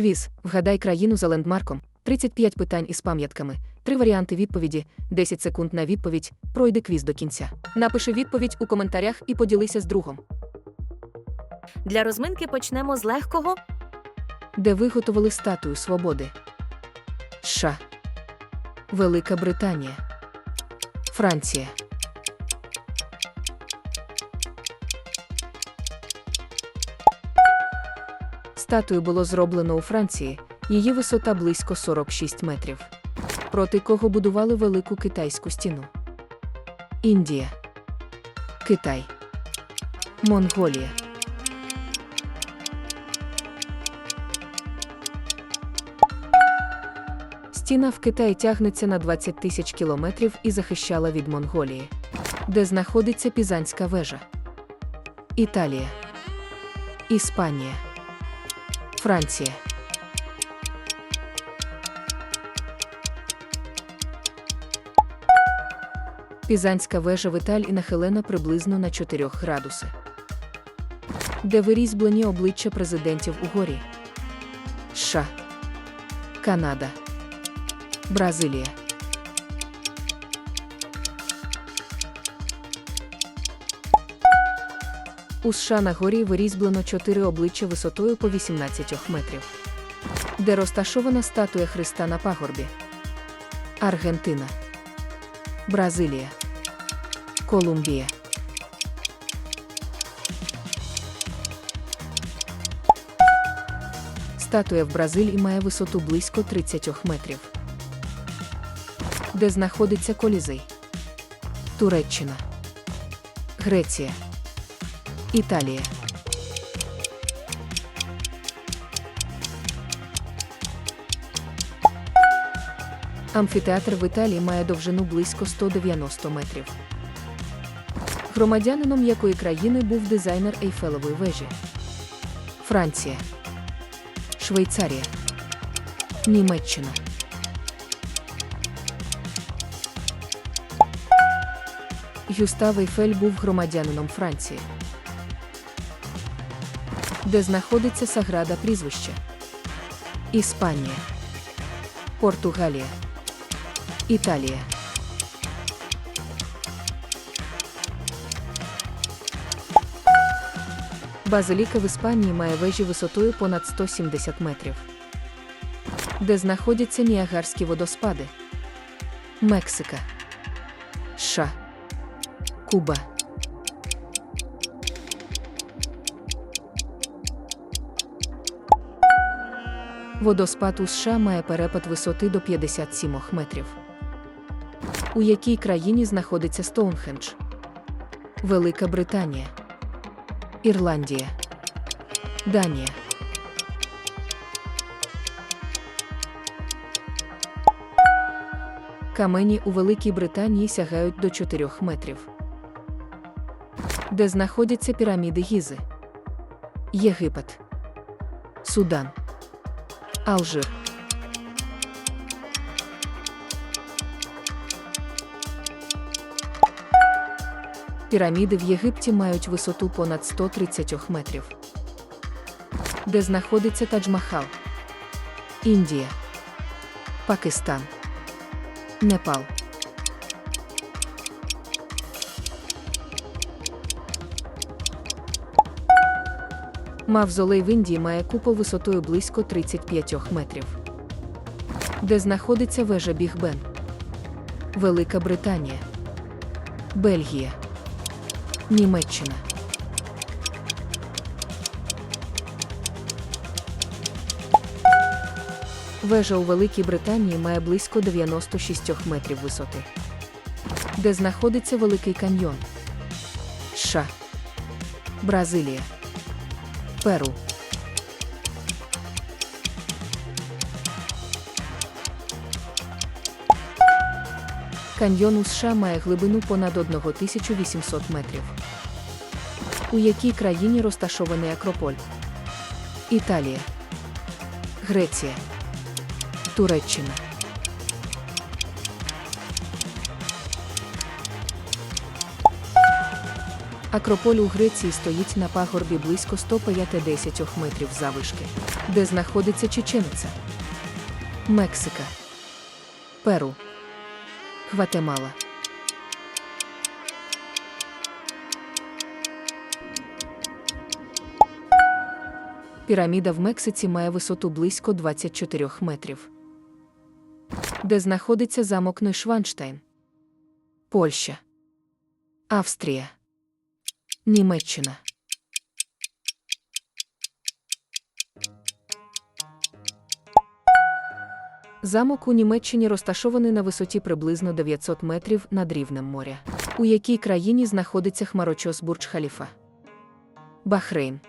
Квіз. Вгадай країну за лендмарком. 35 питань із пам'ятками. Три варіанти відповіді, 10 секунд на відповідь. Пройди квіз до кінця. Напиши відповідь у коментарях і поділися з другом. Для розминки почнемо з легкого. Де виготовили статую свободи? США. Велика Британія. Франція. Статую було зроблено у Франції. Її висота близько 46 метрів. Проти кого будували велику китайську стіну? Індія. Китай. Монголія. Стіна в Китаї тягнеться на 20 тисяч кілометрів і захищала від Монголії. Де знаходиться Пізанська вежа? Італія. Іспанія. Франція. Пізанська вежа в Італії нахилена приблизно на 4 градуси. Де вирізблені обличчя президентів угорі? США. Канада. Бразилія. У США на горі вирізблено чотири обличчя висотою по 18 метрів. Де розташована статуя Христа на пагорбі? Аргентина. Бразилія. Колумбія. Статуя в Бразилії має висоту близько 30 метрів. Де знаходиться Колізей? Туреччина. Греція. Італія. Амфітеатр в Італії має довжину близько 190 метрів. Громадянином якої країни був дизайнер Ейфелевої вежі? Франція. Швейцарія. Німеччина. Гюстав Ейфель був громадянином Франції. Де знаходиться Саграда прізвище? Іспанія. Португалія. Італія. Базиліка в Іспанії має вежі висотою понад 170 метрів. Де знаходяться Ніагарські водоспади? Мексика. США. Куба. Водоспад у США має перепад висоти до 57 метрів. У якій країні знаходиться Стоунхендж? Велика Британія. Ірландія. Данія. Камені у Великій Британії сягають до 4 метрів. Де знаходяться піраміди Гізи? Єгипет. Судан. Алжир. Піраміди в Єгипті мають висоту понад 130 метрів. Де знаходиться Тадж-Махал? Індія. Пакистан. Непал. Мавзолей в Індії має купол висотою близько 35 метрів. Де знаходиться вежа Біг-Бен? Велика Британія. Бельгія. Німеччина. Вежа у Великій Британії має близько 96 метрів висоти. Де знаходиться Великий каньйон? США. Бразилія. Перу. Каньйон у США має глибину понад 1800 метрів. У якій країні розташований Акрополь? Італія. Греція. Туреччина. Акрополь у Греції стоїть на пагорбі близько 150 метрів завишки, де знаходиться Чечениця, Мексика, Перу, Гватемала. Піраміда в Мексиці має висоту близько 24 метрів. Де знаходиться замок Нойшванштайн, Польща, Австрія, Німеччина. Замок у Німеччині розташований на висоті приблизно 900 метрів над рівнем моря. У якій країні знаходиться хмарочос Бурдж-Халіфа? Бахрейн.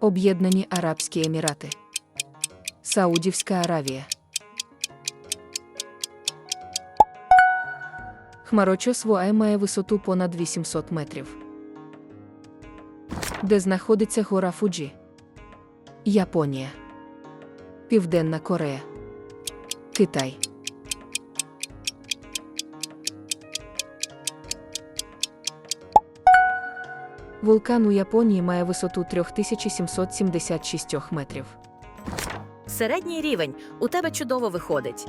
Об'єднані Арабські Емірати. Саудівська Аравія. Хмарочос Вуай має висоту понад 800 метрів. Де знаходиться гора Фуджі? Японія. Південна Корея. Китай. Вулкан у Японії має висоту 3776 метрів. Середній рівень у тебе чудово виходить.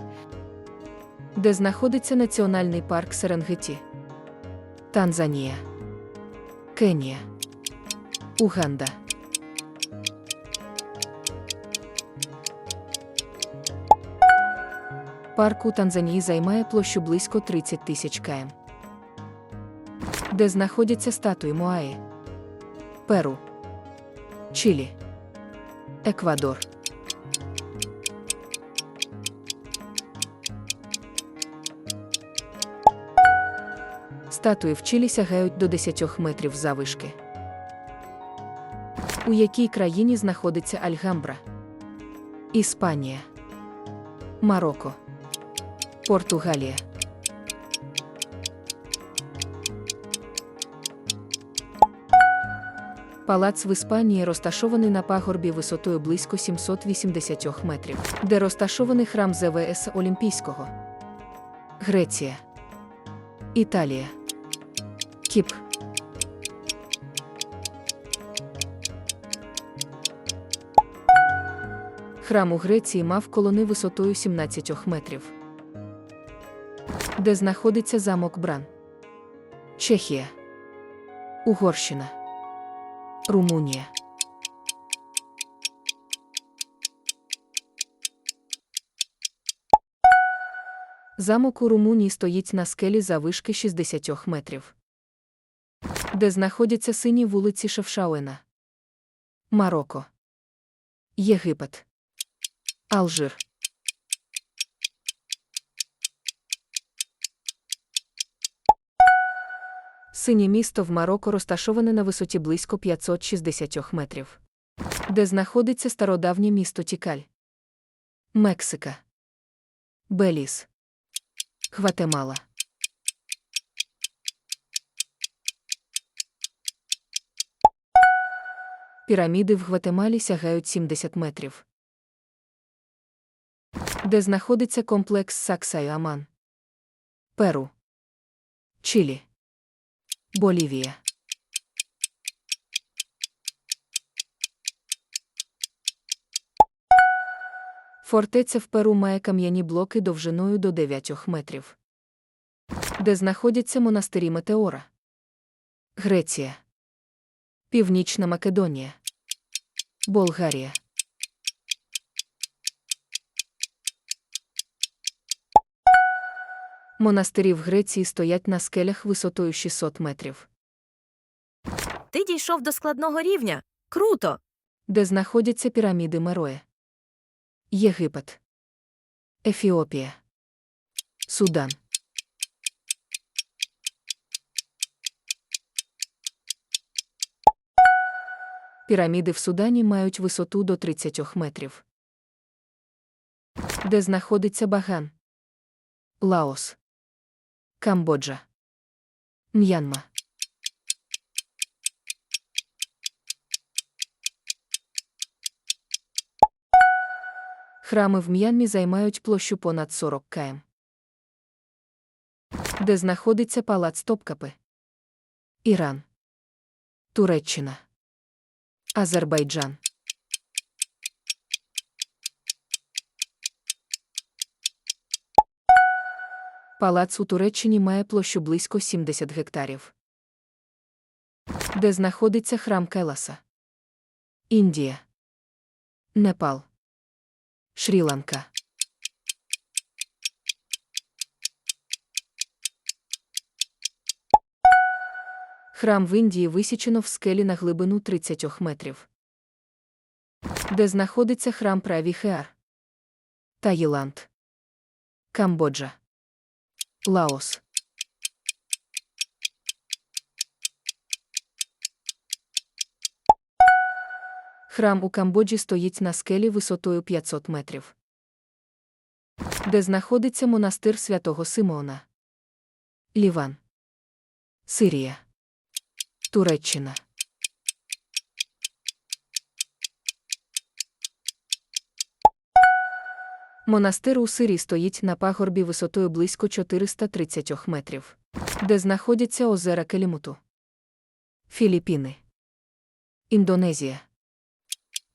Де знаходиться національний парк Серенгеті. Танзанія. Кенія. Уганда. Парк у Танзанії займає площу близько 30 тисяч км. Де знаходяться статуї Моаї. Перу. Чилі. Еквадор. Статуї в Чилі сягають до 10 метрів завишки. У якій країні знаходиться Альгамбра? Іспанія, Марокко, Португалія. Палац в Іспанії розташований на пагорбі висотою близько 780 метрів, де розташований храм ЗВС Олімпійського. Греція. Італія. Кіпр. Храм у Греції мав колони висотою 17 метрів. Де знаходиться замок Бран. Чехія. Угорщина. Румунія. Замок у Румунії стоїть на скелі завишки 60 метрів. Де знаходяться сині вулиці Шевшауена. Марокко. Єгипет. Алжир. Синє місто в Марокко розташоване на висоті близько 560 метрів. Де знаходиться стародавнє місто Тікаль. Мексика. Беліс. Гватемала. Піраміди в Гватемалі сягають 70 метрів. Де знаходиться комплекс Саксаю-Аман. Перу. Чилі. Болівія. Фортеця в Перу має кам'яні блоки довжиною до 9 метрів. Де знаходяться монастирі Метеора. Греція. Північна Македонія. Болгарія. Монастирі в Греції стоять на скелях висотою 600 метрів. Ти дійшов до складного рівня. Круто! де знаходяться піраміди Мероє. Єгипет. Ефіопія. Судан. Піраміди в Судані мають висоту до 30 метрів. Де знаходиться Баган. Лаос. Камбоджа. М'янма. Храми в М'янмі займають площу понад 40 км. Де знаходиться палац Топкапи. Іран. Туреччина. Азербайджан. Палац у Туреччині має площу близько 70 гектарів. Де знаходиться храм Келаса? Індія. Непал. Шрі-Ланка. Храм в Індії висічено в скелі на глибину 30 метрів. Де знаходиться храм Правіхеар? Таїланд. Камбоджа. Лаос. Храм у Камбоджі стоїть на скелі висотою 500 метрів. Де знаходиться монастир святого Симеона? Ліван. Сирія. Туреччина. Монастир у Сирії стоїть на пагорбі висотою близько 430 метрів. Де знаходяться озера Келімуту. Філіппіни. Індонезія.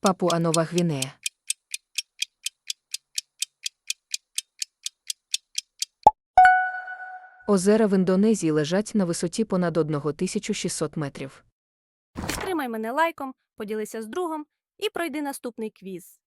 Папуа-Нова Гвінея. Озера в Індонезії лежать на висоті понад 1600 метрів. Підтримай мене лайком, поділися з другом і пройди наступний квіз.